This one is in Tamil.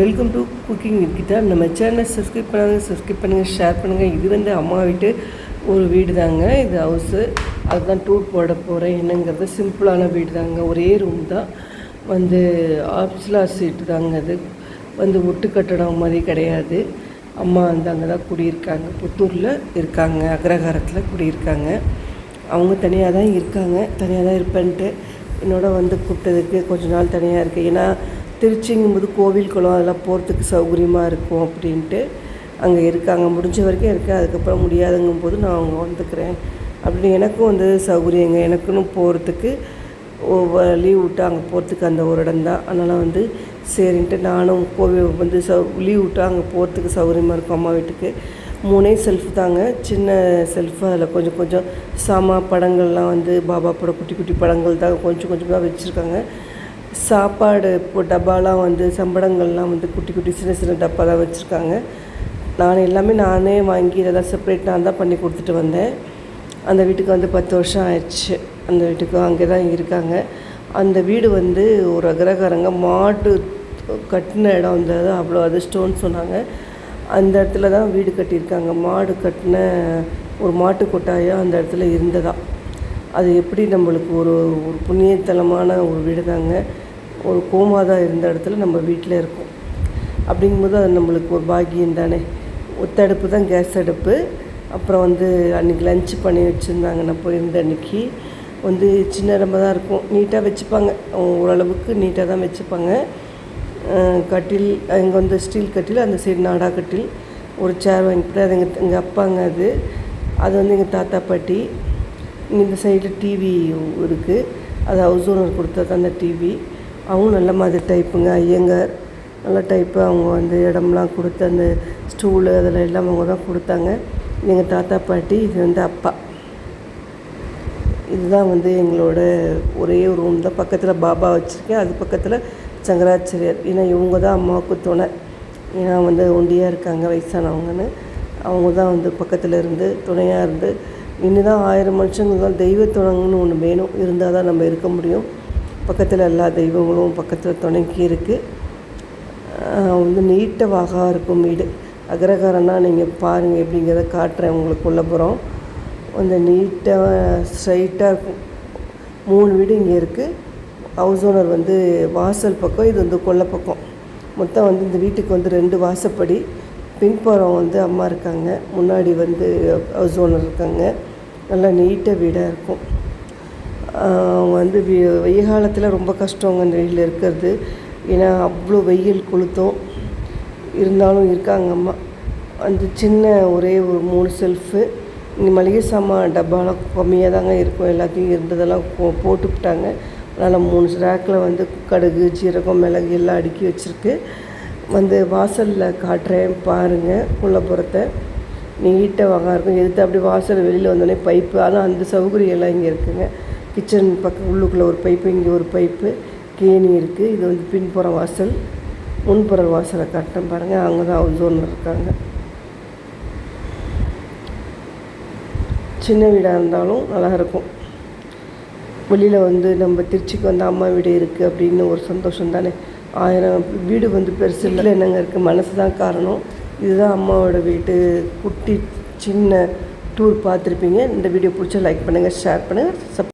Welcome to cooking with Kitta நம்ம சேனலை சப்ஸ்கிரைப் பண்ணாங்க சப்ஸ்கிரைப் பண்ணுங்கள் ஷேர் பண்ணுங்கள் இது வந்து அம்மா வீட்டு ஒரு வீடு தாங்க இது ஹவுஸு அதுதான் டூர் போட போகிறேன் என்னங்கிறது சிம்பிளான வீடு தாங்க ஒரே ரூம் தான். வந்து ஆப்ஸ்லா சீட்டு தாங்க அது. வந்து ஒட்டு கட்டடம் மாதிரி கிடையாது. அம்மா வந்து அங்கே தான் குடியிருக்காங்க. புத்தூரில் இருக்காங்க. அக்ரஹாரத்தில் குடியிருக்காங்க. அவங்க தனியாக தான் இருக்காங்க. தனியாக தான் இருப்பேன்ட்டு என்னோட வந்து கூப்பிட்டதுக்கு கொஞ்ச நாள் தனியாக இருக்குது ஏன்னா திருச்சிங்கும்போது கோவில் குளம் அதெல்லாம் போகிறதுக்கு சௌகரியமாக இருக்கும் அப்படின்ட்டு அங்கே இருக்காங்க. முடிஞ்ச வரைக்கும் இருக்கேன். அதுக்கப்புறம் முடியாதுங்கும் போது நான் அவங்க வந்துக்கிறேன். அப்படின்னு எனக்கும் வந்து சௌகரியங்க. எனக்குன்னு போகிறதுக்கு லீவ் விட்டு அங்கே போகிறதுக்கு அந்த ஒரு இடம் தான். அதனால் வந்து சரின்ட்டு நானும் கோவில் வந்து சௌ லீவ் விட்டு அங்கே போகிறதுக்கு சௌகரியமாக இருக்கும் அம்மா வீட்டுக்கு. மூணே செல்ஃப் தாங்க. சின்ன செல்ஃபு அதில் கொஞ்சம் கொஞ்சம் சாமா படங்கள்லாம் வந்து பாபா படம் குட்டி குட்டி படங்கள் தான் கொஞ்சம் கொஞ்சமாக வச்சுருக்காங்க. சாப்பாடு இப்போ டப்பாலாம் வந்து சம்படங்கள்லாம் வந்து குட்டி குட்டி சின்ன சின்ன டப்பா தான் வச்சுருக்காங்க. நான் எல்லாமே நானே வாங்கி இதெல்லாம் செப்பரேட் நான் தான் பண்ணி கொடுத்துட்டு வந்தேன். அந்த வீட்டுக்கு வந்து பத்து வருஷம் ஆயிடுச்சு. அந்த வீட்டுக்கு அங்கே தான் இருக்காங்க. அந்த வீடு வந்து ஒரு அகரகாரங்க மாட்டு கட்டின இடம் வந்து அவ்வளோ அதிர்ஷ்டம்னு சொன்னாங்க. அந்த இடத்துல தான் வீடு கட்டியிருக்காங்க. மாடு கட்டின ஒரு மாட்டு கொட்டாயம் அந்த இடத்துல இருந்ததா. அது எப்படி நம்மளுக்கு ஒரு ஒரு புண்ணியத்தலமான ஒரு வீடு தாங்க. ஒரு கோமாதா இருந்த இடத்துல நம்ம வீட்டில் இருக்கோம். அப்படிங்கும்போது அது நம்மளுக்கு ஒரு பாக்கியம் தானே. ஒத்த அடுப்பு தான் கேஸ் அடுப்பு. அப்புறம் வந்து அன்றைக்கி லஞ்ச் பண்ணி வச்சுருந்தாங்க. நான் போயிருந்த அன்றைக்கி வந்து சின்ன இடமா தான் இருக்கும். நீட்டாக வச்சுப்பாங்க. ஓரளவுக்கு நீட்டாக தான் வச்சுப்பாங்க. கட்டில் இங்கே வந்து ஸ்டீல் கட்டில் அந்த சைடு நாடா கட்டில். ஒரு சேர் வாங்கிட்டு அது எங்கள் எங்கள் அப்பாங்க அது. அது வந்து எங்கள் தாத்தா பாட்டி. இந்த சைடில் டிவி இருக்குது அது ஹவுஸ் ஓனர் கொடுத்தது அந்த டிவி அவங்க நல்ல மாதிரி டைப்புங்க ஐயங்கார். நல்ல டைப்பு அவங்க வந்து இடம்லாம் கொடுத்து அந்த ஸ்டூலு அதில் எல்லாம் அவங்க தான் கொடுத்தாங்க. எங்கள் தாத்தா பாட்டி இது வந்து அப்பா. இதுதான் வந்து எங்களோட ஒரே ஒரு ரூம் தான். பக்கத்தில் பாபா வச்சுருக்கேன். அது பக்கத்தில் சங்கராச்சாரியார். ஏன்னா இவங்க தான் அம்மாவுக்கு துணை. ஏன்னா வந்து ஒண்டியாக இருக்காங்க வயசானவங்கன்னு. அவங்க தான் வந்து பக்கத்தில் இருந்து துணையாக இருந்து இன்னும் தான் ஆயிரம் மனுஷங்க தெய்வ துணைங்கன்னு ஒன்று வேணும். இருந்தால் தான் நம்ம இருக்க முடியும். பக்கத்தில் எல்லா தெய்வங்களும் பக்கத்தில் துணைக்கி இருக்குது வந்து நீட்டவாக இருக்கும் வீடு. அக்ரகாரம்னால் நீங்கள் பாருங்கள் எப்படிங்கிறத காட்டுறேன் உங்களுக்கு உள்ளப்புறம் அந்த நீட்டாக ஸ்ட்ரைட்டாக இருக்கும். மூணு வீடு இங்கே இருக்குது ஹவுஸ் ஓனர் வந்து வாசல் பக்கம் இது வந்து கொல்லை பக்கம். மொத்தம் வந்து இந்த வீட்டுக்கு வந்து ரெண்டு வாசப்படி. பின்புறம் வந்து அம்மா இருக்காங்க. முன்னாடி வந்து ஹவுஸ் ஓனர் இருக்காங்க. நல்லா நீட்டாக வீடாக இருக்கும். அவங்க வந்து வெய்ய காலத்தில் ரொம்ப கஷ்டங்க இந்த வீட்டில் இருக்கிறது. ஏன்னா அவ்வளோ வெயில் கொளுத்தும் இருந்தாலும் இருக்காங்க அம்மா. அந்த சின்ன ஒரே ஒரு மூணு செல்ஃபு இங்கே மளிகை சாமான் டப்பாலாம் கம்மியாக தாங்க இருக்கும். எல்லாத்தையும் இருந்ததெல்லாம் போ போட்டுவிட்டாங்க அதனால் மூணு ரேக்கில் வந்து கடுகு ஜீரகம் மிளகு எல்லாம் அடுக்கி வச்சுருக்கு. வந்து வாசலில் காட்டுறேன் பாருங்கள் உள்ளப்புறத்தை நீட்டாக வாங்க இருக்கும். எதுக்கு அப்படி வாசல் வெளியில் வந்தோடனே பைப்பு ஆனால் அந்த சௌகரியம் எல்லாம் இங்கே இருக்குங்க. கிச்சன் பக்கம் உள்ளுக்குள்ளே ஒரு பைப்பு இங்கே ஒரு பைப்பு கேணி இருக்குது இது வந்து பின்புற வாசல் முன்புற வாசலை கட்டம் பாருங்கள் அங்கே தான் ஹவுஸ் ஓனர் இருக்காங்க. சின்ன வீடாக இருந்தாலும் நல்லா இருக்கும். வெளியில் வந்து நம்ம திருச்சிக்கு வந்து அம்மா வீடு இருக்குது அப்படின்னு ஒரு சந்தோஷம் தானே. ஆயிரம் வீடு வந்து பெருசு இல்லை. என்னங்க இருக்குது மனசு தான் காரணம். இதுதான் அம்மாவோட வீட்டு குட்டி சின்ன டூர் பார்த்துருப்பீங்க. இந்த வீடியோ பிடிச்சா லைக் பண்ணுங்கள் ஷேர் பண்ணுங்கள் சப்